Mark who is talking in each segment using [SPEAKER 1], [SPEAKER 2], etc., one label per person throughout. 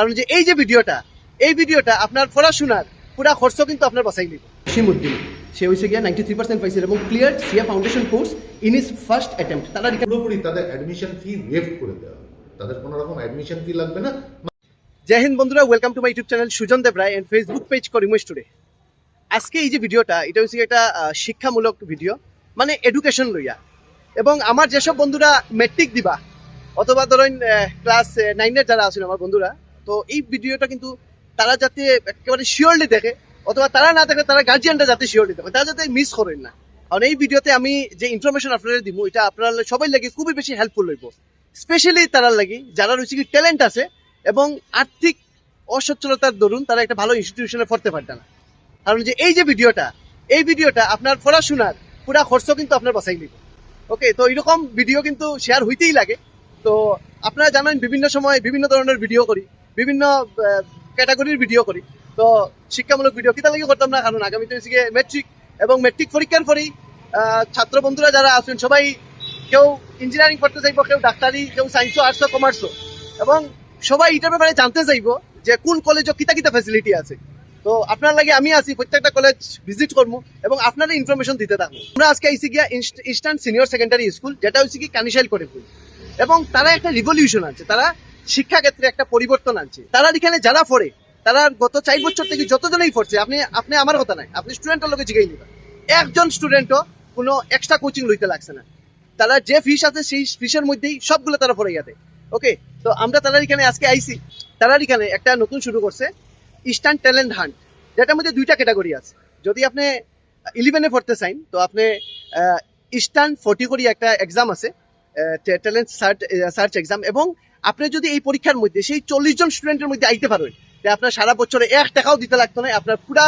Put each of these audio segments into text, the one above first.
[SPEAKER 1] কারণ যে এই যে ভিডিওটা এই ভিডিওটা আপনার পড়াশোনার পুরা খরচ কিন্তু আপনার বাঁচাই নিব। শিমুদ্দিন সে হয়েছে গিয়া নাইনটি থ্রি পার্সেন্ট পাইছিল এবং clear CA foundation course in is first attempt তারা
[SPEAKER 2] পুরোপুরি তাদের অ্যাডমিশন ফি ওয়েভ করে দেওয়া তাদের কোনো রকম অ্যাডমিশন ফি লাগবে না।
[SPEAKER 1] জয় হিন্দ বন্ধুরা welcome to my YouTube channel Sujan Deb Roy and Facebook page Karim's today আজকে এই যে ভিডিওটা এটা হচ্ছে একটা শিক্ষামূলক ভিডিও মানে এডুকেশন লইয়া। এবং আমার যেসব বন্ধুরা মেট্রিক দিবা অথবা ধরেন ক্লাস নাইনের যারা আছেন আমার বন্ধুরা তো এই ভিডিওটা কিন্তু তারা যাতে একেবারে শিওরলি দেখে, অথবা তারা না দেখে, তারা গার্জিয়ানরা যাতে শিওরলি দেখে, তারা যাতে মিস করেন না। কারণ এই ভিডিওতে আমি যে ইনফরমেশন আপনারা দিব, এটা আপনারা সবাই লাগে খুবই বেশি হেল্পফুল হইব। স্পেশালি তারা লাগি, যারা রয়েছে কি ট্যালেন্ট আছে, এবং আর্থিক অসচ্ছলতার দরুন তারা একটা ভালো ইনস্টিটিউশনে পড়তে পারত না। কারণ যে এই যে ভিডিওটা, এই ভিডিওটা আপনার পড়াশোনার পুরা খরচ কিন্তু আপনার বাঁচাই নিব। ওকে, তো এরকম ভিডিও কিন্তু শেয়ার হইতেই লাগে। তো আপনারা জানেন, বিভিন্ন সময় বিভিন্ন ধরনের ভিডিও করি। বিভিন্ন ক্যাটাগরির ভিডিও করি। তো শিক্ষামূলক ভিডিও কিতা লাগে করতাম না, কারণ আগামীতে হচ্ছে গিয়ে মেট্রিক এবং মেট্রিক পরীক্ষার পরেই ছাত্র বন্ধুরা যারা আছেন, সবাই কেউ ইঞ্জিনিয়ারিং পড়তে চাইব, কেউ ডাক্তারি, কেউ সায়েন্সও আর্টসও কমার্সও এবং সবাই এটার ব্যাপারে জানতে চাইব যে কোন কলেজে কিতা কিতা ফ্যাসিলিটি আছে। তো আপনার লাগে আমি আছি, প্রত্যেকটা কলেজ ভিজিট করব এবং আপনারা ইনফরমেশন দিতে থাকব আমরা আজকে আইসি গিয়া ইস্টার্ন সিনিয়র সেকেন্ডারি স্কুল যেটা হচ্ছে কি কানিশাইল করে এবং তারা একটা রিভলিউশন আছে তারা শিক্ষা ক্ষেত্রে একটা পরিবর্তন আনছে। তারা এখানে যারা পড়ে, তারা গত চার বছর থেকে যতজনেই পড়ছে, আপনি আপনি আমার কথা নাই, আপনি স্টুডেন্টের লোকে জিগাই নিবেন। একজন স্টুডেন্টও কোনো এক্সট্রা কোচিং লইতে লাগছে না। তারা যে ফিস আছে, সেই ফিসের মধ্যেই সবগুলো তারা পড়ে গেছে। ওকে তো আমরা তারা এখানে আজকে আইসি। তারা এখানে একটা নতুন শুরু করছে ইস্টার্ন ট্যালেন্ট হান্ট যেটার মধ্যে দুইটা ক্যাটাগরি আছে। যদি আপনি ইলেভেনে পড়তে চাইন তো আপনি ইস্টার্ন ফোর্টি করি একটা এক্সাম আছে ট্যালেন্ট সার্চ সার্চ এক্সাম এবং আপনি যদি এই পরীক্ষার মধ্যে, সেই চল্লিশ জন স্টুডেন্টের মধ্যে আইতে পারেন যে আপনার সারা বছরে এক টাকাও দিতে লাগতো না, আপনার পুরা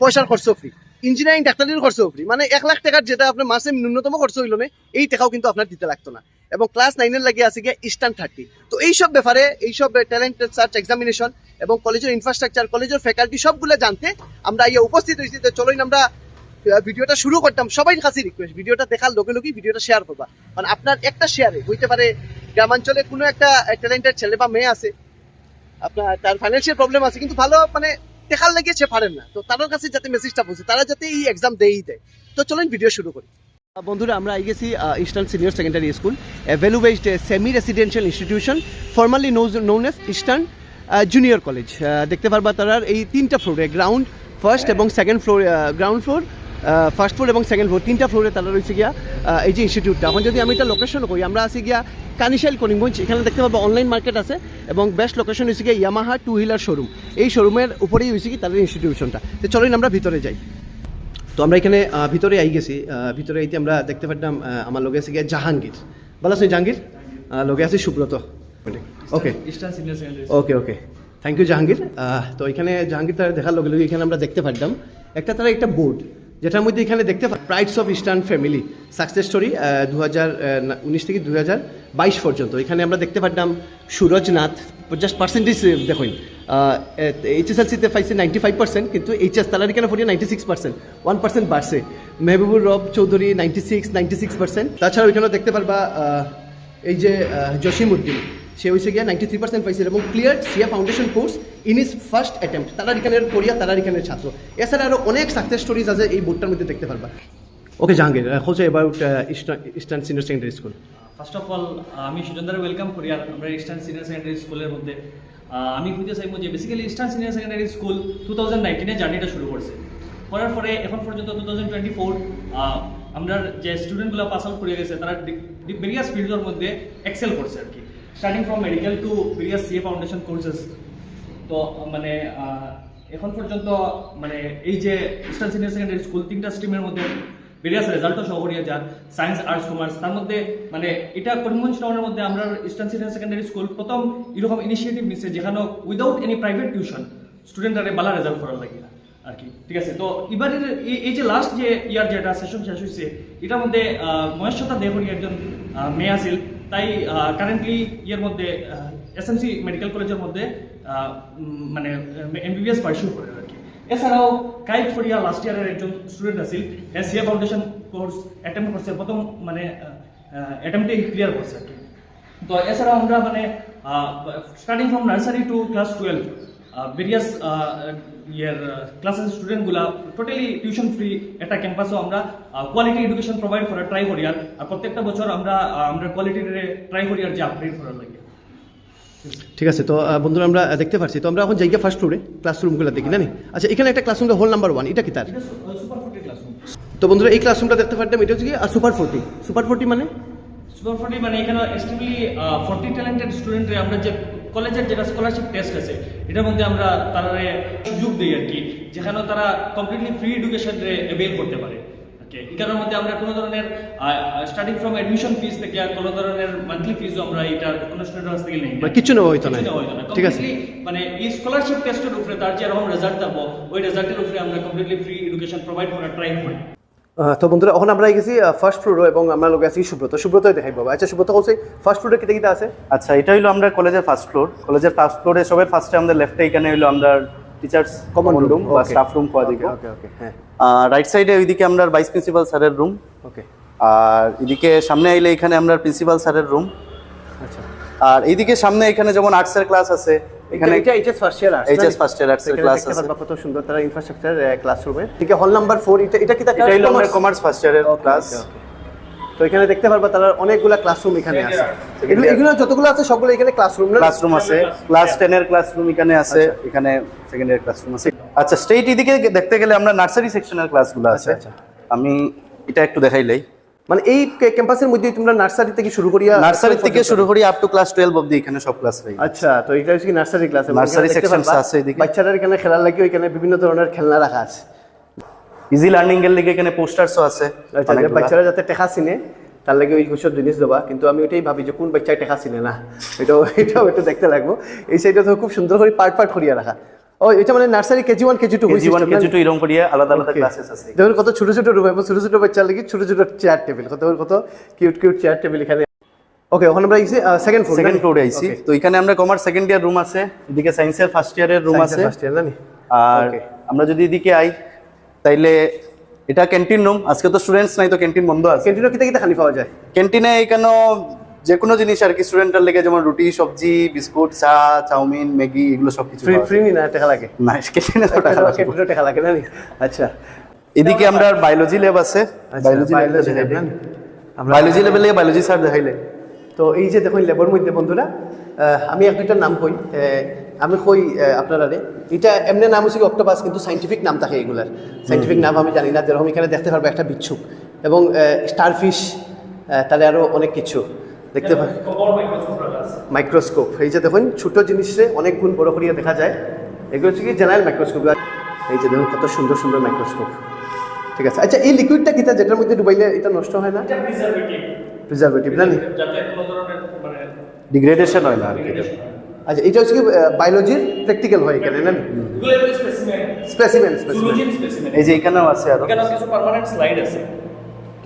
[SPEAKER 1] পয়সার খরচ ফ্রি ইঞ্জিনিয়ারিং ডাক্তারির খরচ ফ্রি মানে এক লাখ টাকার যেটা আপনার মাসে ন্যূনতম খরচ হইল না, এই টাকাও কিন্তু আপনার দিতে লাগতো না। এবং ক্লাস নাইনের লাগে আছে গিয়ে ইস্টার্ন থার্টি তো এইসব ব্যাপারে, এইসব ট্যালেন্ট সার্চ এক্সামিনেশন এবং কলেজের ইনফ্রাস্ট্রাকচার কলেজের ফ্যাকাল্টি সবগুলো জানতে আমরা ইয়ে উপস্থিত হয়েছি। তো চলোই আমরা ভিডিওটা শুরু করতাম। সবাই কাছে রিকোয়েস্ট ভিডিওটা দেখার লোকে লোকই ভিডিওটা শেয়ার করবা। কারণ আপনার একটা শেয়ারে হইতে পারে গ্রামাঞ্চলে কোনো একটা ট্যালেন্টেড ছেলে বা মেয়ে আছে আপনার তার ফাইন্যান্সিয়াল প্রবলেম আছে কিন্তু ভালো মানে দেখার লেগে সে পারেন না। তো তাদের কাছে যাতে মেসেজটা পৌঁছে তারা যাতে এই এক্সাম দেই দেয়। তো চলেন ভিডিও শুরু করি। বন্ধুরা আমরা আই গেছি Eastern senior secondary school value based semi residential institution formally known as Eastern junior college দেখতে পারবা তারা এই তিনটা ফ্লোরে গ্রাউন্ড ফার্স্ট এবং second floor ground floor first floor এবং সেকেন্ড ফ্লোর তিনটা ফ্লোরে তারা রয়েছে গিয়া এই যে ইনস্টিটিউটটা এখন যদি আমি এটা লোকেশন করি আমরা আছি গিয়া কানিশাইল করিমগঞ্জ এখানে দেখতে পাবো অনলাইন মার্কেট আছে এবং বেস্ট লোকেশন হয়েছে গিয়া ইয়ামাহা টু হুইলার শোরুম এই শোরুমের উপরেই হয়েছে কি তাদের ইনস্টিটিউশনটা তো চলুন আমরা ভিতরে যাই। তো আমরা এখানে ভিতরে আই গেছি ভিতরে আইতে আমরা দেখতে পারতাম আমার লগে আছে গিয়া জাহাঙ্গীর। ভালো আছেন জাহাঙ্গীর? লগে আছে Subrata. Okay okay okay thank you Jahangir. তো এখানে জাহাঙ্গীর তারা দেখার লগে লগে এখানে আমরা দেখতে পারতাম। একটা তারা একটা বোর্ড যেটার মধ্যে এখানে দেখতে prides of Eastern family success story দু উনিশ থেকে দু বাইশ পর্যন্ত। এখানে আমরা দেখতে পারতাম সুরজ নাথ জাস্ট পার্সেন্টেজ দেখুন এইচএসএলসিতে পাইছে নাইনটি ফাইভ পার্সেন্ট কিন্তু এইচএস তালার এখানে পড়িয়ে ninety six percent one percent বাড়ছে। Mehbubur Rab Chowdhury ninety six ninety six percent তাছাড়াও এখানেও দেখতে পারবা এই যে জসিম উদ্দিন সে হয়েছে গিয়া নাইনটি থ্রি পার্সেন্ট পাইছিল এবং clear CA foundation course in is first attempt তারা এখানের কোরিয়া তারা এখানের ছাত্র। এছাড়া আরও অনেক সাকসেস স্টোরিজ আছে এই বোর্ডটার মধ্যে দেখতে পারবা। Okay Jahangir Hossain about Eastern senior secondary school
[SPEAKER 3] first of all আমি সুজনদার ওয়েলকাম করি আর আমরা ইস্টার্ন সিনিয়র সেকেন্ডারি স্কুলের মধ্যে। আমি বুঝতে চাইব যে basically Eastern senior secondary school two thousand নাইনটিনে জার্নিটা শুরু করছে। করার পরে এখন পর্যন্ত টু থাউজেন্ড টোয়েন্টি ফোর আমরা যে স্টুডেন্টগুলো পাস আউট করে গেছে, তারা ভেরিয়াস ফিল্ডের মধ্যে এক্সেল করছে আর কি। Starting from medical to various CA foundation courses তো মানে এখন পর্যন্ত মানে এই যে ইস্টার্ন সিনিয়র সেকেন্ডারি স্কুল তিনটা স্ট্রিমের মধ্যে ভেরিয়াস রেজাল্টও সহ করিয়া যার সায়েন্স আর্টস কমার্স তার মধ্যে মানে এটা করিমগঞ্জ টাউনের মধ্যে আমরা ইস্টার্ন সিনিয়র সেকেন্ডারি স্কুল প্রথম এরকম ইনিশিয়েটিভ নিচ্ছে যেখানে উইদাউট এনি প্রাইভেট টিউশন স্টুডেন্টরা বালা রেজাল্ট করার লাগে আর কি ঠিক আছে? তো, এবারের এই- যে লাস্ট যে ইয়ার যেটা সেশন শেষ হয়েছে এটার মধ্যে মহেশ্বতা দেহরি একজন মেয়ে আছিল। তাই কারেন্টলি ইয়ের মধ্যে এসএমসি মেডিকেল কলেজের মধ্যে মানে এমবিবিএস পার্সিউ করে আর কি। এছাড়াও কাইফ ফরিয়া লাস্ট ইয়ারের একজন স্টুডেন্ট আছিল এসিয়া ফাউন্ডেশন কোর্স অ্যাটেম্প করছে, প্রথম মানে অ্যাটেম্পটে ক্লিয়ার করছে আর কি। তো এছাড়াও আমরা মানে starting from nursery to class twelve various year ক্লাসের স্টুডেন্টগুলা টোটালি টিউশন ফ্রি একটা ক্যাম্পাসও আমরা কোয়ালিটি এডুকেশন প্রোভাইড করার ট্রাই করি আর প্রত্যেকটা বছর আমরা আহ, আমরা কোয়ালিটির ট্রাই করি আর যে আপগ্রেড করার লাগে।
[SPEAKER 1] ঠিক আছে তো বন্ধুরা আমরা দেখতে পাচ্ছি তো আমরা এখন জায়গা ফার্স্ট ফ্লোরে ক্লাসরুমগুলো দেখি না আচ্ছা এখানে একটা ক্লাসরুম হোল নাম্বার ওয়ান এটা কি তার?
[SPEAKER 3] সুপার ফোর্টি ক্লাসরুম
[SPEAKER 1] তো বন্ধুরা এই ক্লাসরুমটা দেখতে পারতাম এটা হচ্ছে কি আর সুপার ফোর্টি সুপার ফোর্টি মানে?
[SPEAKER 3] সুপার ফোর্টি মানে এখানে এক্সট্রিমলি ফোর্টি ট্যালেন্টেড স্টুডেন্টরে আমরা যে কলেজের যেটা স্কলারশিপ টেস্ট আছে এটার মধ্যে আমরা তারা সুযোগ দিই আর কি যেখানে তারা কমপ্লিটলি ফ্রি এডুকেশন অ্যাভেল করতে পারে ওকে এখানের মধ্যে আমরা কোনো ধরনের স্টার্টিং ফ্রম অ্যাডমিশন ফিস থেকে আর কোনো ধরনের মান্থলি ফিজও আমরা এটা কোনো স্টুডেন্টের কাছ থেকে নেই।
[SPEAKER 1] মানে কিচ্ছু নেওয়া হইতো না। ঠিক আছে।
[SPEAKER 3] মানে এই স্কলারশিপ টেস্টের উপরে তার যেরকম রেজাল্ট থাকব ওই রেজাল্টের উপরে আমরা কমপ্লিটলি ফ্রি এডুকেশন প্রোভাইড করার ট্রাই করি
[SPEAKER 1] তো বন্ধুরা এখন আমরা গেছি ফার্স্ট ফ্লোর এবং আমরা লোক আছি সুব্রত। সুব্রত দেখাই বাবা। আচ্ছা সুব্রত বলছে ফার্স্ট ফ্লোরে কিতে কিতে আছে?
[SPEAKER 4] আচ্ছা এটা হলো আমরা কলেজের ফার্স্ট ফ্লোর কলেজের ফার্স্ট ফ্লোরে সবার ফার্স্টে আমাদের লেফটে এখানে হলো আমরা টিচার্স কমন রুম বা স্টাফ রুম কোয়া দিকে
[SPEAKER 1] ওকে ওকে হ্যাঁ।
[SPEAKER 4] রাইট সাইডে ওইদিকে আমরা ভাইস প্রিন্সিপাল স্যারের রুম
[SPEAKER 1] ওকে
[SPEAKER 4] আর এদিকে সামনে আইলে এখানে আমরা প্রিন্সিপাল স্যারের রুম
[SPEAKER 1] আচ্ছা।
[SPEAKER 4] আর এইদিকে সামনে এখানে যেমন আর্টসের ক্লাস আছে
[SPEAKER 1] এখানে এটা এইচএস ফার্স্ট ইয়ার
[SPEAKER 4] এর আছে।
[SPEAKER 1] কত সুন্দর তারা ইনফ্রাস্ট্রাকচার ক্লাসরুমে ঠিক হল নাম্বার 4 এটা এটা কি তা
[SPEAKER 4] এটা কমার্স ফার্স্ট ইয়ারের ক্লাস
[SPEAKER 1] তো এখানে দেখতে পারবা তারা অনেকগুলা ক্লাসরুম এখানে আছে। এগুলো এগুলো যতগুলো আছে সবগুলো এখানে ক্লাসরুম না?
[SPEAKER 4] ক্লাসরুম আছে। ক্লাস টেনের ক্লাসরুম এখানে আছে। এখানে সেকেন্ড ইয়ার ক্লাসরুম আছে। আচ্ছা স্টেট এদিকে দেখতে গেলে আমরা নার্সারি সেকশনের ক্লাসগুলো আছে।
[SPEAKER 1] আচ্ছা,
[SPEAKER 4] আমি এটা একটু দেখাইলাই
[SPEAKER 1] মানে এই ক্যাম্পাসের মধ্যে তোমরা নার্সারি থেকে শুরু করিয়া
[SPEAKER 4] নার্সারি থেকে শুরু করি আপ টু ক্লাস টুয়েলভ অব্দি এখানে সব ক্লাস রয়েছে
[SPEAKER 1] আচ্ছা তো এটা হচ্ছে কি নার্সারি ক্লাস
[SPEAKER 4] Nursery sections আছে এদিকে।
[SPEAKER 1] বাচ্চারা এখানে খেলার লাগে ওইখানে বিভিন্ন ধরনের খেলনা রাখা আছে।
[SPEAKER 4] ইজি লার্নিং এর লিগে এখানে পোস্টারসও আছে
[SPEAKER 1] আচ্ছা বাচ্চারা যাতে টেকা চিনে তার লাগে ওই কিছু জিনিস দেবা। কিন্তু আমি ওইটাই ভাবি যে কোন বাচ্চায় টেকা চিনে না। এটাও এটাও একটু দেখতে লাগবো। এই সাইডে তো খুব সুন্দর করে পার্ট পার্ট করিয়া রাখা। ও এটা মানে nursery KG one KG two
[SPEAKER 4] KG one KG two এরকম করিয়া আলাদা আলাদা ক্লাসেস আছে।
[SPEAKER 1] দেখুন কত ছোট ছোট রুম এবং ছোট ছোট বাচ্চার লাগে ছোট ছোট চেয়ার টেবিল কত কত কিউট কিউট চেয়ার টেবিল এখানে। ওকে ওখানে আমরা গেছি সেকেন্ড ফ্লোর
[SPEAKER 4] সেকেন্ড ফ্লোরে আইছি তো এখানে আমরা কমার্স সেকেন্ড ইয়ার রুম আছে এদিকে সায়েন্সের ফার্স্ট ইয়ারের রুম আছে।
[SPEAKER 1] ফার্স্ট ইয়ার জানি?
[SPEAKER 4] আর আমরা যদি এদিকে আই তাইলে এটা ক্যান্টিন রুম আজকে তো স্টুডেন্টস নাই তো ক্যান্টিন বন্ধ আছে।
[SPEAKER 1] ক্যান্টিনও কিতে কিতে খালি পাওয়া যায়?
[SPEAKER 4] ক্যান্টিনে এখানে যে কোনো জিনিস আর কি স্টুডেন্টের লেগে যেমন রুটি সবজি বিস্কুট চা চাউমিন ম্যাগি এগুলো সব কিছু
[SPEAKER 1] ফ্রি ফ্রি না টাকা লাগে
[SPEAKER 4] না ক্যান্টিনে তো টাকা লাগে।
[SPEAKER 1] ক্যান্টিনও টাকা লাগে জানি। আচ্ছা।
[SPEAKER 4] এদিকে আমরা বায়োলজি ল্যাব আছে। বায়োলজি ল্যাব
[SPEAKER 1] lab, জানি। আমরা
[SPEAKER 4] বায়োলজি লেভেলে বায়োলজি স্যার দেখাইলে।
[SPEAKER 1] তো এই যে দেখুন লেবর মধ্যে বন্ধুরা আমি এক দুইটার নাম কই আমি কই আহ, রে এটা এমনি নাম হচ্ছে অক্টোপাস কিন্তু সাইন্টিফিক নাম থাকে এগুলার। সাইন্টিফিক নাম আমি জানি না যেরকম এখানে দেখতে পারব একটা বিচ্ছুক। এবং স্টারফিশ তাহলে আরও অনেক কিছু। দেখতে পাই মাইক্রোস্কোপ এই যে দেখুন ছোট জিনিসে অনেক গুণ বড় করিয়া দেখা যায়। এগুলো হচ্ছে কি জেনারেল মাইক্রোস্কোপ এই যে দেখুন কত সুন্দর সুন্দর মাইক্রোস্কোপ ঠিক আছে। আচ্ছা এই লিকুইডটা কিতা যেটার মধ্যে ডুবাইলে এটা নষ্ট হয় না? প্রিজারভেটিভ
[SPEAKER 3] কোনো ধরনের মানে
[SPEAKER 4] ডিগ্রেডেশন হয় না আর কি
[SPEAKER 1] আচ্ছা এটা হচ্ছে কি বায়োলজির প্র্যাকটিক্যাল হয় এখানে না
[SPEAKER 3] স্পেসিমেন
[SPEAKER 1] স্পেসিমেন স্পেসিমেন
[SPEAKER 3] স্পেসিমেন
[SPEAKER 4] এই যে এখানেও আছে আরও।
[SPEAKER 3] এখানে কিছু পার্মানেন্ট স্লাইড আছে।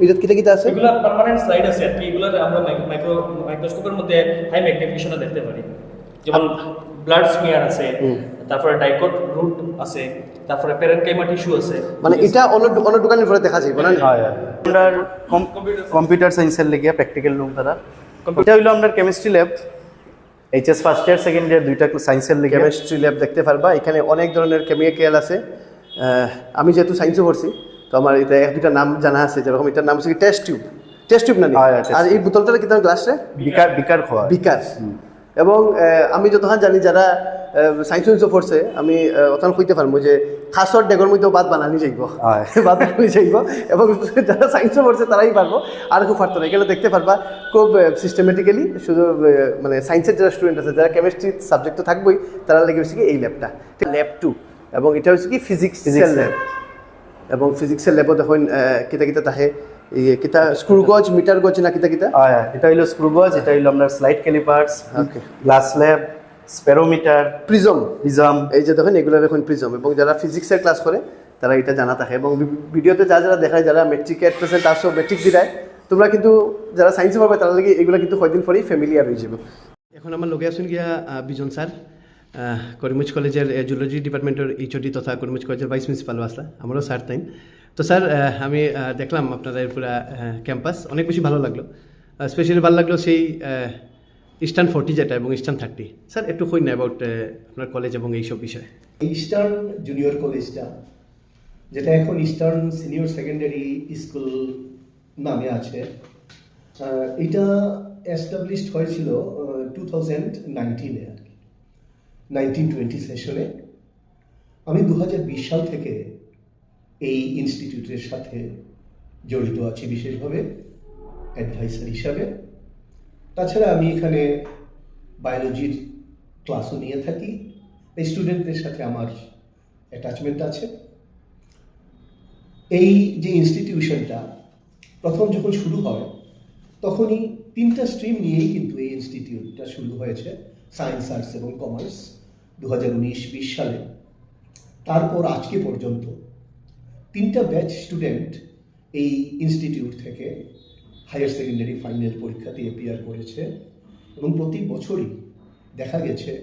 [SPEAKER 1] এটা কিতা কিতা আছে?
[SPEAKER 3] এগুলো পার্মানেন্ট স্লাইড আছে আর কি এগুলো আমরা মাইক্রো মাইক্রোস্কোপের মধ্যে হাই ম্যাগনিফিকেশনও দেখতে পারি। যেমন ব্লাড স্মিয়ার আছে তারপরে ডাইকট রুট আছে তারপরে প্যারেনকাইমা টিস্যু আছে।
[SPEAKER 1] মানে এটা অন্য অন্য দোকানের পরে দেখা যাবে না
[SPEAKER 4] আমরা কম্পিউটার সায়েন্সের লেগে প্র্যাকটিক্যাল রুম তারা। এটা হইল আমরা chemistry lab HS first year second year দুইটা সায়েন্সের লেগে।
[SPEAKER 1] কেমিস্ট্রি ল্যাব দেখতে পারবা এখানে অনেক ধরনের কেমিক্যাল আছে। আমি যেহেতু সায়েন্সও পড়ছি তো আমার এটা এক দুটা নাম জানা আছে যেরকম এটার নাম হচ্ছে টেস্ট টিউব টেস্ট টিউব না আর এই বোতলটা কিতাম গ্লাসে
[SPEAKER 4] বিকার বিকার খোয়া।
[SPEAKER 1] বিকাশ। এবং আমি যতক্ষণ জানি যারা সায়েন্স উইন্সও পড়ছে আমি অতক্ষণ কইতে পারব যে খাসর ডেগর মধ্যেও বাদ বানানি যাইব। বাদ বানানি যাইব। এবং যারা সায়েন্সও পড়ছে তারাই পারব। আর খুব পারতো না এখানে দেখতে পারবা খুব সিস্টেমেটিক্যালি শুধু মানে সায়েন্সের যারা স্টুডেন্ট আছে যারা কেমিস্ট্রি সাবজেক্ট তো থাকবোই তারা লেগে হচ্ছে কি এই ল্যাবটা ল্যাব টু এবং এটা হচ্ছে কি ফিজিক্স ল্যাব এবং ফিজিক্সের ল্যাবও দেখুন আহ, কিতা কিতা তাহে কিতা স্ক্রু গজ মিটার গজ না কিতা কিতা
[SPEAKER 4] হ্যাঁ এটা হইল স্ক্রুগজ এটা হইল আপনার slide callipers. Glass lab spherometer
[SPEAKER 1] prism
[SPEAKER 4] prism
[SPEAKER 1] এই যে দেখেন এগুলো দেখুন প্রিজম এবং যারা ফিজিক্সের ক্লাস করে তারা এটা জানা থাকে। এবং ভিডিওতে যা যারা দেখায় যারা মেট্রিক এট প্রেসেন্ট আসো মেট্রিক দিরায় তোমরা কিন্তু যারা সায়েন্সে পাবে তারা লাগে এগুলো কিন্তু কয়েকদিন পরেই ফ্যামিলিয়ার হয়ে যাবে। এখন আমার লগে আসুন গিয়া বিজন স্যার। করিমুজ কলেজের জুলজি ডিপার্টমেন্টের এইচওডি তথা করিমুজ কলেজের ভাইস প্রিন্সিপাল আসলা, আমারও স্যার তাই তো স্যার আমি দেখলাম আপনাদের পুরা ক্যাম্পাস অনেক বেশি ভালো লাগল। স্পেশালি ভালো লাগল সেই ইস্টার্ন ফোর্টি যেটা এবং ইস্টার্ন থার্টি স্যার একটু কই না অ্যাবাউট আপনার কলেজ এবং এইসব বিষয়ে?
[SPEAKER 5] ইস্টার্ন জুনিয়র কলেজটা যেটা এখন ইস্টার্ন সিনিয়র সেকেন্ডারি স্কুল নামে আছে এটা এস্টাবলিশড হয়েছিল টু থাউজেন্ড নাইনটিনে নাইনটিন টোয়েন্টি সেশনে আমি দু হাজার বিশ সাল থেকে এই ইনস্টিটিউটের সাথে জড়িত আছি বিশেষভাবে অ্যাডভাইসার হিসাবে। তাছাড়া আমি এখানে বায়োলজির ক্লাসও নিয়ে থাকি। এই স্টুডেন্টদের সাথে আমার অ্যাটাচমেন্ট আছে। এই যে ইনস্টিটিউশনটা প্রথম যখন শুরু হয়, তখনই তিনটা স্ট্রিম নিয়েই কিন্তু এই ইনস্টিটিউটটা শুরু হয়েছে। সায়েন্স আর্টস এবং কমার্স দু হাজার উনিশ, বিশ সালে। তারপর আজকে পর্যন্ত তিনটা ব্যাচ স্টুডেন্ট এই ইনস্টিটিউট থেকে হায়ার সেকেন্ডারি ফাইনাল পরীক্ষাতে এপিয়ার করেছে এবং প্রতি বছরই দেখা গেছে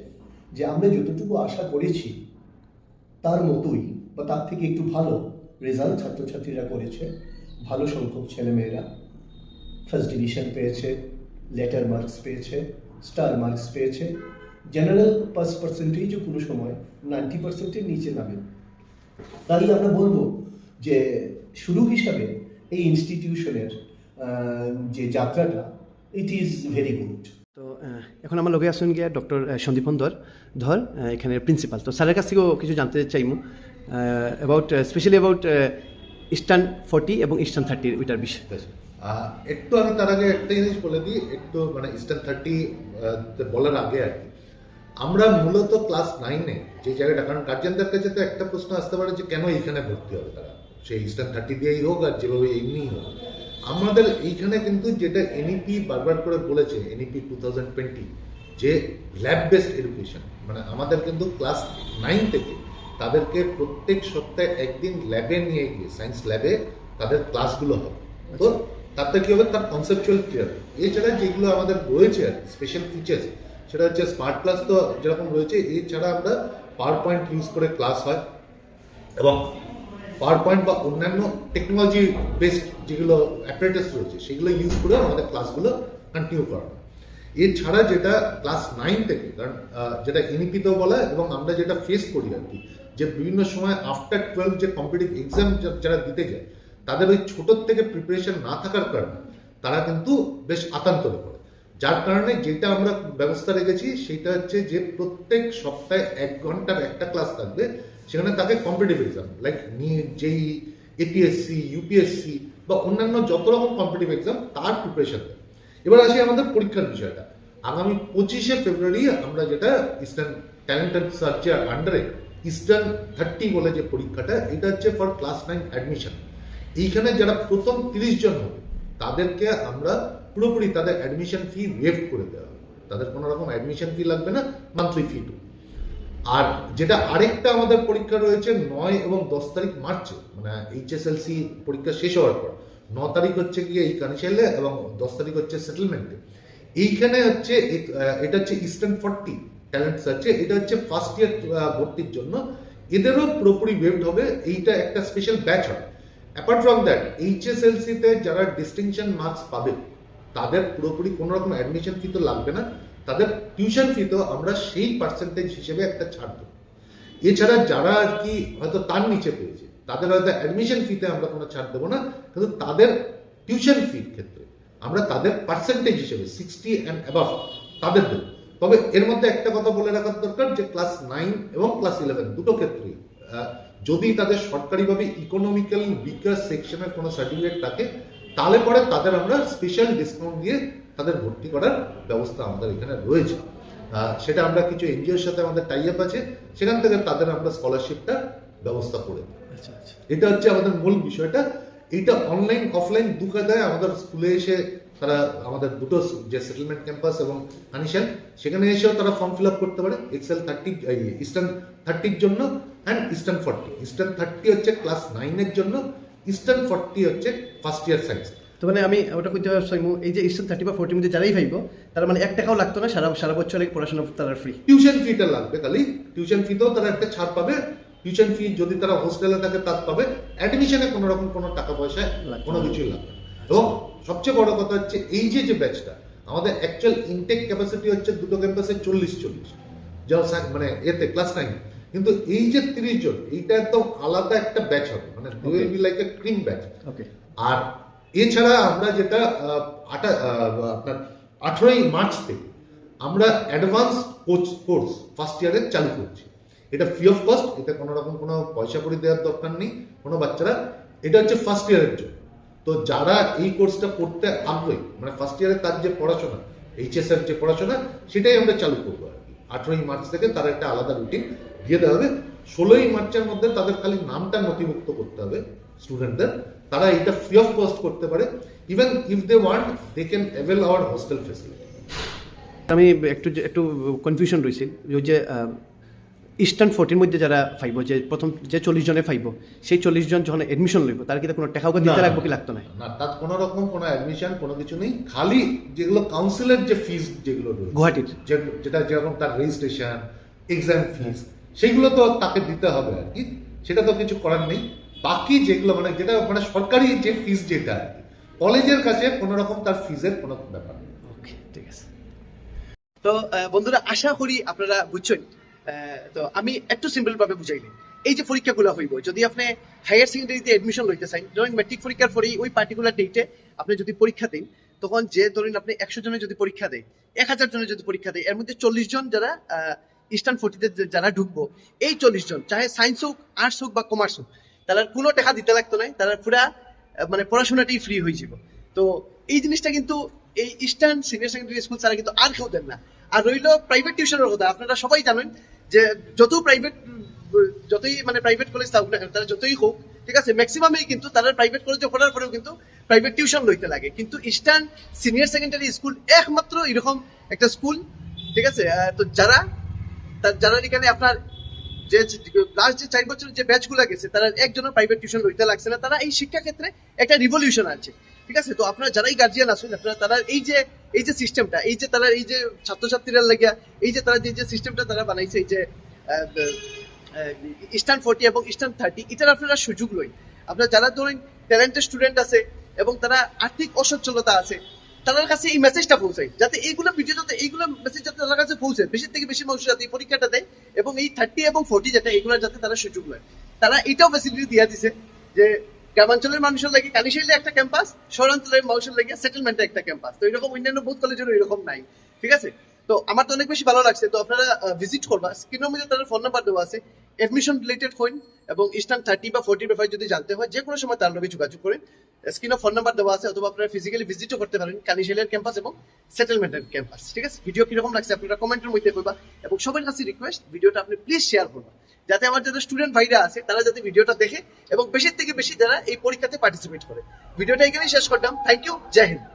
[SPEAKER 5] যে আমরা যতটুকু আশা করেছি তার মতোই বা তার থেকে একটু ভালো রেজাল্ট ছাত্রছাত্রীরা করেছে। ভালো সংখ্যক ছেলেমেয়েরা ফার্স্ট ডিভিশন পেয়েছে লেটার মার্কস পেয়েছে স্টার মার্কস পেয়েছে। জেনারেল পাস পার্সেন্টেজও কোনো সময় নাইনটি পার্সেন্টের নিচে নামে। তাই আমরা বলব যে শুরু হিসাবে এই ইনস্টিটিউশনের যে যাত্রাটা ইট ইজ ভেরি গুড
[SPEAKER 1] তো এখন আমার লগে আসুন গিয়া ডক্টর সন্দীপন ধর ধর আহ, এখানের প্রিন্সিপাল তো স্যারের কাছ থেকেও কিছু জানতে চাইমু। About specially about Eastern forty এবং ইস্টার্ন থার্টির ওইটার বিষয়।
[SPEAKER 2] আহ, একটু আমি তার আগে একটা জিনিস বলে দিই, একটু মানে ইস্টার্ন থার্টি বলার আগে আর কি। আমরা মূলত ক্লাস নাইনে যে জায়গাটা কারণ গার্জিয়ানদের কাছে তো একটা প্রশ্ন আসতে পারে যে কেন এইখানে ভর্তি হবে তারা? সেই ইস্টার্ন থার্টি দিয়েই হোক আর যেভাবে এমনিই হোক। আমাদের এইখানে কিন্তু যেটা এনইপি বারবার করে বলেছে এনইপি টু থাউজেন্ড টোয়েন্টি যে ল্যাব বেসড এডুকেশন মানে আমাদের কিন্তু ক্লাস নাইন থেকে তাদেরকে প্রত্যেক সপ্তাহে একদিন ল্যাবে নিয়ে গিয়ে সায়েন্স ল্যাবে তাদের ক্লাসগুলো হবে। তো তাতে কি হবে তার কনসেপচুয়াল ক্লিয়ার এছাড়া যেগুলো আমাদের রয়েছে স্পেশাল ফিচার্স সেটা হচ্ছে স্মার্ট ক্লাস তো যেরকম রয়েছে এছাড়া আমরা পাওয়ার পয়েন্ট ইউজ করে ক্লাস হয় এবং পাওয়ার পয়েন্ট বা অন্যান্য টেকনোলজি বেসড যেগুলো অ্যাপারেটাস রয়েছে, সেগুলো ইউজ করে আমাদের ক্লাসগুলো কন্টিনিউ করা। এছাড়া যেটা ক্লাস নাইন থেকে, কারণ যেটা এনইপিতেও বলা এবং আমরা যেটা ফেস করি আর কি, যে বিভিন্ন সময় আফটার টুয়েলভ যে কম্পিটিভ এক্সাম যারা দিতে যায় তাদের ওই ছোটোর থেকে প্রিপারেশন না থাকার কারণে তারা কিন্তু বেশ আতান্তরে পড়ে। যার কারণে যেটা আমরা ব্যবস্থা রেখেছি সেটা হচ্ছে যে প্রত্যেক সপ্তাহে এক ঘণ্টার একটা ক্লাস থাকবে, সেখানে তাকে competitive exam like JEE APSC UPSC বা অন্যান্য যত রকম কম্পিটিভ এক্সাম তার প্রিপারেশন দেয়। এবার আসি আমাদের পরীক্ষার বিষয়টা। আগামী পঁচিশে ফেব্রুয়ারি আমরা যেটা ইস্টার্ন ট্যালেন্ট অ্যান্ড সার্চের আন্ডারে ইস্টার্ন থার্টি বলে যে পরীক্ষাটা, এটা হচ্ছে ফর ক্লাস নাইন অ্যাডমিশন এইখানে যারা প্রথম তিরিশ জন হবে, তাদেরকে আমরা পুরোপুরি তাদের অ্যাডমিশন ফি ওয়েভ করে দেওয়া হবে। তাদের কোনো রকম অ্যাডমিশন ফি লাগবে না মান্থলি ফি টু। আর যেটা আরেকটা আমাদের পরীক্ষা রয়েছে, নয় এবং দশ তারিখ মার্চে মানে এইচএসএলসি পরীক্ষা শেষ হওয়ার পর। ন তারিখ হচ্ছে গিয়ে এই কানিশালে এবং দশ তারিখ হচ্ছে সেটেলমেন্টে এইখানে হচ্ছে এটা হচ্ছে ইস্টার্ন ফর্টি ট্যালেন্ট সার্চে এটা হচ্ছে ফার্স্ট ইয়ার ভর্তির জন্য। এদেরও পুরোপুরি ওয়েভড হবে, এইটা একটা স্পেশাল ব্যাচ হবে। অ্যাপার্ট ফ্রম দ্যাট এইচএসএলসি তে যারা ডিস্টিংশন মার্কস পাবে, তাদের পুরোপুরি কোনো রকম অ্যাডমিশন ফি তো লাগবে না। তাদের টিউশন ফি তো আমরা সেই পার্সেন্টেজ হিসেবে একটা ছাড় দেবো। এছাড়া যারা আর কি হয়তো তার নিচে পেয়েছে তাদের হয়তো অ্যাডমিশন ফিতে আমরা কোনো ছাড় দেবো না, কিন্তু তাদের টিউশন ফির ক্ষেত্রে আমরা তাদের পার্সেন্টেজ হিসেবে সিক্সটি অ্যান্ড অ্যাবাভ তাদের দেবো। তবে এর মধ্যে একটা কথা বলে রাখার দরকার যে ক্লাস নাইন এবং ক্লাস ইলেভেন দুটো ক্ষেত্রেই যদি তাদের সরকারিভাবে ইকোনমিক্যাল উইকার সেকশনের কোনো সার্টিফিকেট থাকে তাহলে পরে তাদের আমরা স্পেশাল ডিসকাউন্ট দিয়ে তাদের ভর্তি করার ব্যবস্থা আমাদের এখানে রয়েছে। সেটা আমরা কিছু এনজিওর সাথে আমাদের টাই আপ আছে সেখান থেকে তাদের আমরা স্কলারশিপটা ব্যবস্থা করে
[SPEAKER 1] আচ্ছা আচ্ছা।
[SPEAKER 2] এটা হচ্ছে আমাদের মূল বিষয়টা। এটা অনলাইন অফলাইন দু আমাদের স্কুলে এসে তারা আমাদের দুটো যে সেটেলমেন্ট ক্যাম্পাস এবং হানিশান সেখানে এসেও তারা ফর্ম ফিল আপ করতে পারে এক্সেল থার্টি ইস্টার্ন থার্টির জন্য and Eastern forty Eastern thirty হচ্ছে ক্লাস নাইনের জন্য ইস্টার্ন ফর্টি হচ্ছে ফার্স্ট ইয়ার সায়েন্স
[SPEAKER 1] তো মানে আমি ওটা কইতে চাইমু এই যে ইস্টার্ন থার্টি বা ফোর্টির মধ্যে যারাই ভাইব তার মানে এক টাকাও লাগতো না সারা সারা বছরে পড়াশোনা তারা ফ্রি
[SPEAKER 2] টিউশন ফিটা লাগবে খালি। টিউশন ফিতেও তারা একটা ছাড় পাবে। টিউশন ফি যদি তারা হোস্টেলে থাকে তার পাবে। অ্যাডমিশনে কোনো রকম কোনো টাকা পয়সা কোনো কিছুই লাগবে। এবং সবচেয়ে বড় কথা হচ্ছে এই যে যে ব্যাচটা আমাদের অ্যাকচুয়াল ইনটেক ক্যাপাসিটি হচ্ছে দুটো ক্যাম্পাসে চল্লিশ চল্লিশ sci- মানে এতে ক্লাস নাইন কিন্তু এই যে তিরিশ জন এইটা একদম আলাদা একটা ব্যাচ হবে মানে. Be like a cream batch আর এছাড়া আমরা যেটা আটা আপনার আঠেরোই মার্চ থেকে আমরা অ্যাডভান্স কোর্স কোর্স ফার্স্ট ইয়ারে চালু করছি। এটা ফ্রি অফ কস্ট এটা কোনো রকম কোনো পয়সা করে দেওয়ার দরকার নেই কোনো বাচ্চারা এটা হচ্ছে ফার্স্ট ইয়ারের জন্য। তো যারা এই কোর্সটা করতে আগ্রহী মানে ফার্স্ট ইয়ারে তার যে পড়াশোনা এইচএস এর যে পড়াশোনা, সেটাই আমরা চালু করব আর কি। আঠেরোই মার্চ থেকে তার একটা আলাদা রুটিন দিয়ে দেওয়া হবে। ষোলোই মার্চের মধ্যে তাদের খালি নামটা নথিভুক্ত করতে হবে স্টুডেন্টদের তারা এটা ফ্রি অফ কস্ট করতে পারে। Even if they want they can avail our hostel facility
[SPEAKER 1] আমি একটু একটু কনফিউশন রয়েছে। যে ইস্টার্ন ফোর্টির মধ্যে যারা ফাইব যে প্রথম যে চল্লিশ জনে ফাইব সেই চল্লিশ জন যখন এডমিশন লইব তার কি কোনো টাকাও দিতে লাগবে কি লাগতো না?
[SPEAKER 2] না তার কোনো রকম কোনো অ্যাডমিশন কোনো কিছু নেই। খালি যেগুলো কাউন্সিলের যে ফিস যেগুলো
[SPEAKER 1] গুয়াহাটির।
[SPEAKER 2] যেটা যেরকম তার রেজিস্ট্রেশন এক্সাম ফিস সেগুলো তো তাকে দিতে হবে আর কি। সেটা তো কিছু করার নেই। বাকি যেগুলো মানে যেটা মানে সরকারি যে ফিস যেটা কলেজের কাছে কোনো রকম তার ফিজের কোনো ব্যাপার নেই।
[SPEAKER 1] ওকে ঠিক আছে। তো বন্ধুরা আশা করি আপনারা বুঝছেন। তো আমি একটু সিম্পল ভাবে বুঝাইলি এই যে পরীক্ষাগুলো হইব, যদি আপনি হায়ার সেকেন্ডারিতে এডমিশন লইতে চান ধরুন মেট্রিক পরীক্ষার পরেই ওই পার্টিকুলার ডেটে আপনি যদি পরীক্ষা দেন, তখন যে ধরুন আপনি একশো জনের যদি পরীক্ষা দেয়, এক হাজার জনের যদি পরীক্ষা দেয়, এর মধ্যে চল্লিশ জন যারা ইস্টার্ন ফোর্টিতে যারা ঢুকবো, এই চল্লিশ জন, চাহে সায়েন্স হোক আর্টস হোক বা কমার্স হোক, তারা কোনো টাকা দিতে লাগতো না, তারা পুরা মানে পড়াশোনাটাই ফ্রি হয়ে যাব তো এই জিনিসটা কিন্তু এই ইস্টার্ন সিনিয়র সেকেন্ডারি স্কুল ছাড়া কিন্তু আর কেউ দেন না। আর রইল প্রাইভেট টিউশনের কথা, আপনারা সবাই জানেন যে যত প্রাইভেট যতই মানে প্রাইভেট কলেজ থাকুক না তারা যতই হোক, ঠিক আছে ম্যাক্সিমামই কিন্তু তারা প্রাইভেট কলেজে পড়ার পরেও কিন্তু প্রাইভেট টিউশন লইতে লাগে। কিন্তু ইস্টার্ন সিনিয়র সেকেন্ডারি স্কুল একমাত্র এরকম একটা স্কুল ঠিক আছে তো যারা যারা এখানে আপনার যে লাস্ট যে চার বছরের যে ব্যাচগুলো গেছে, তারা একজনের প্রাইভেট টিউশন লইতে লাগছে না। তারা এই শিক্ষা ক্ষেত্রে একটা রিভলিউশন আছে ঠিক আছে, তো আপনারা যারাই গার্জিয়ান আছেন, আপনারা, তারা এই যে এই যে সিস্টেমটা এই যে তারা, এই যে ছাত্রছাত্রীরা লাগিয়া এই যে তারা যে যে সিস্টেমটা তারা বানাইছে, এই যে ইস্টার্ন ফোর্টি এবং ইস্টার্ন থার্টি এটার আপনারা সুযোগ লই। আপনারা যারা ধরেন ট্যালেন্টেড স্টুডেন্ট আছে এবং তারা আর্থিক অসচ্ছলতা আছে, তাদের কাছে এই মেসেজটা পৌঁছায় যাতে এইগুলো ভিডিও যাতে এইগুলো মেসেজ যাতে তাদের কাছে পৌঁছে বেশি থেকে বেশি মানুষ যাতে এই পরীক্ষাটা দেয় এবং এই থার্টি এবং ফোর্টি যেটা, এগুলো যাতে তারা সুযোগ লয়। তারা এটাও ফেসিলিটি দিয়ে দিছে যে গ্রামাঞ্চলের মানুষের লাগে কানিশাইলে একটা ক্যাম্পাস শহরাঞ্চলের মানুষের লাগে সেটেলমেন্টে একটা ক্যাম্পাস তো এরকম অন্যান্য বহুত কলেজের এরকম নাই। ঠিক আছে? তো আমার তো অনেক বেশি ভালো লাগছে। তো আপনারা ভিজিট করবা। স্ক্রিনের মধ্যে তাদের ফোন নাম্বার দেওয়া আছে। এডমিশন রিলেটেড হইন এবং ইস্টার্ন থার্টি বা ফোর্টির ব্যাপারে যদি জানতে হয় যে কোনো সময় তার লগে যোগাযোগ করেন স্ক্রিনে ফোন নাম্বার দেওয়া আছে, অথবা আপনারা ফিজিক্যালি ভিজিটও করতে পারেন কানিশাইলের ক্যাম্পাস এবং সেটেলমেন্টের ক্যাম্পাস ঠিক আছে? ভিডিও কীরকম লাগছে আপনারা কমেন্টের মধ্যে করবা এবং সবার কাছে রিকোয়েস্ট ভিডিওটা আপনি প্লিজ শেয়ার করবা, যাতে আমার যারা স্টুডেন্ট ভাইরা আছে, তারা যাতে ভিডিওটা দেখে, এবং বেশি থেকে বেশি যারা এই পরীক্ষাতে পার্টিসিপেট করে। ভিডিওটা এখানেই শেষ করলাম। Thank you Jai Hind.